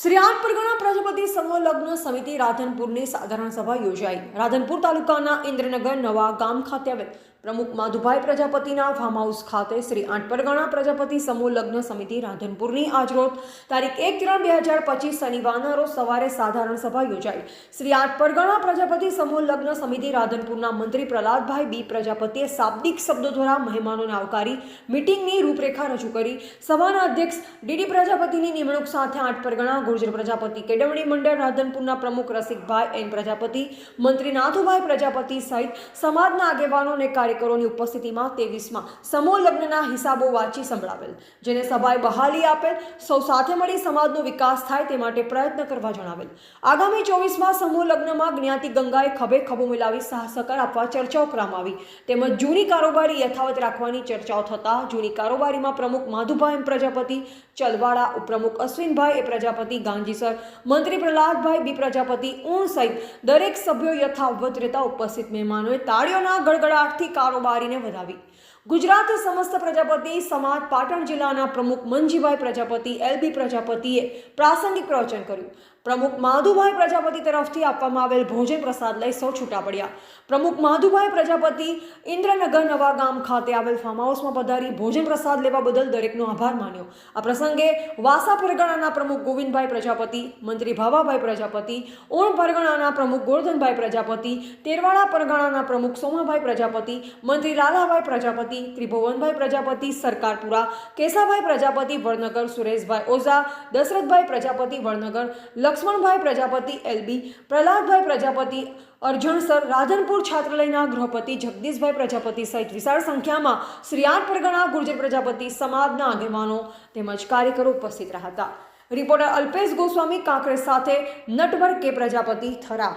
શ્રી આઠ પરગણા પ્રજાપતિ સમૂહ લગ્ન સમિતિ રાધનપુરની સાધારણ સભા યોજાઈ. રાધનપુર તાલુકાના ઇન્દ્રનગર નવા ગામ ખાતે આવેલ પ્રમુખ માધુભાઈ પ્રજાપતિના ફાર્મ હાઉસ ખાતે શ્રી આઠ પરગણા પ્રજાપતિ સમૂહ લગ્ન સમિતિ રાધનપુરની આજરોજ તારીખ એક ત્રણ બે હજાર પચીસ શનિવારના રોજ સવારે સાધારણ સભા યોજાઈ. શ્રી આઠ પરગણા પ્રજાપતિ સમૂહ લગ્ન સમિતિ રાધનપુરના મંત્રી પ્રહલાદભાઈ બી પ્રજાપતિએ શાબ્દિક શબ્દો દ્વારા મહેમાનોને આવકારી મિટિંગની રૂપરેખા રજૂ કરી. સભાના અધ્યક્ષ ડીડી પ્રજાપતિની નિમણૂક સાથે આઠ પરગણા ગુર્જર પ્રજાપતિ કેળવણી મંડળ, રાધનપુરના પ્રમુખ રસિકભાઈ એન પ્રજાપતિ, મંત્રી નાથુભાઈ પ્રજાપતિ સહિત સમાજના આગેવાનો અને કાર્યકરોની ઉપસ્થિતિમાં તેવીસમાં સમૂહ લગ્નના હિસાબો વાંચી સંભળાવેલ, જેને સભાએ બહાલી આપેલ, સૌ સાથે મળી સમાજનો વિકાસ થાય તે માટે પ્રયત્ન કરવા જણાવેલ. આગામી ચોવીસમાં સમૂહ લગ્નમાં જ્ઞાતિ ગંગાએ ખભે ખભો મિલાવી સાહ સહકાર આપવા ચર્ચાઓ કરવામાં આવી તેમજ જૂની કારોબારી યથાવત રાખવાની ચર્ચાઓ થતાં જૂની કારોબારીમાં પ્રમુખ માધુભાઈ પ્રજાપતિ ચલવાડા ઉપપ્રમુખ અશ્વિનભાઈ એ પ્રજાપતિ ગાંધીસર મંત્રી પ્રહલાદભાઈ, બી પ્રજાપતિ ઊણ સહિત દરેક સભ્યો યથાવત રહેતા ઉપસ્થિત મહેમાનોએ તાળીઓના ગડગડાટથી કારોબારીને વધાવી. ગુજરાત સમસ્ત પ્રજાપતિ, સમાજ, પાટણ જિલ્લાના પ્રમુખ મંજીભાઈ પ્રજાપતિ એલબી પ્રજાપતિએ પ્રાસંગિક પ્રવચન કર્યું. પ્રમુખ માધુભાઈ પ્રજાપતિ તરફથી આપવામાં આવેલ ભોજન પ્રસાદ લઈ સૌ છૂટા પડ્યા. પ્રમુખ માધુભાઈ પ્રજાપતિ ઇન્દ્રનગર નવા ગામ ખાતે આવેલ ફાર્મ હાઉસમાં પધારી ભોજન પ્રસાદ લેવા બદલ દરેકનો આભાર માન્યો. આ પ્રસંગે વાસા પરગણાના પ્રમુખ ગોવિંદભાઈ પ્રજાપતિ, મંત્રી ભાવાભાઈ પ્રજાપતિ, ઓણ પરગણાના પ્રમુખ ગોરધનભાઈ પ્રજાપતિ, તેરવાડા પરગણાના પ્રમુખ સોમાભાઈ પ્રજાપતિ, મંત્રી લાલાભાઈ પ્રજાપતિ ત્રિભુવનભાઈ પ્રજાપતિ, સરકારપુરા, કેસાભાઈ પ્રજાપતિ, વડનગર, સુરેશભાઈ ઓઝા, દશરથભાઈ પ્રજાપતિ, વડનગર, લક્ષ્મણભાઈ પ્રજાપતિ એલબી પ્રહલાદભાઈ પ્રજાપતિ, અર્જણસર, રાધનપુર છાત્રાલયના ગૃહપતિ, જગદીશભાઈ પ્રજાપતિ સહિત વિશાળ સંખ્યામાં શ્રી આઠ પરગણા, ગુર્જર પ્રજાપતિ સમાજના આગેવાનો તેમજ કાર્યકરો ઉપસ્થિત રહ્યા હતા. રિપોર્ટર અલ્પેશ ગોસ્વામી કાંકરે સાથે નટવર કે પ્રજાપતિ થરા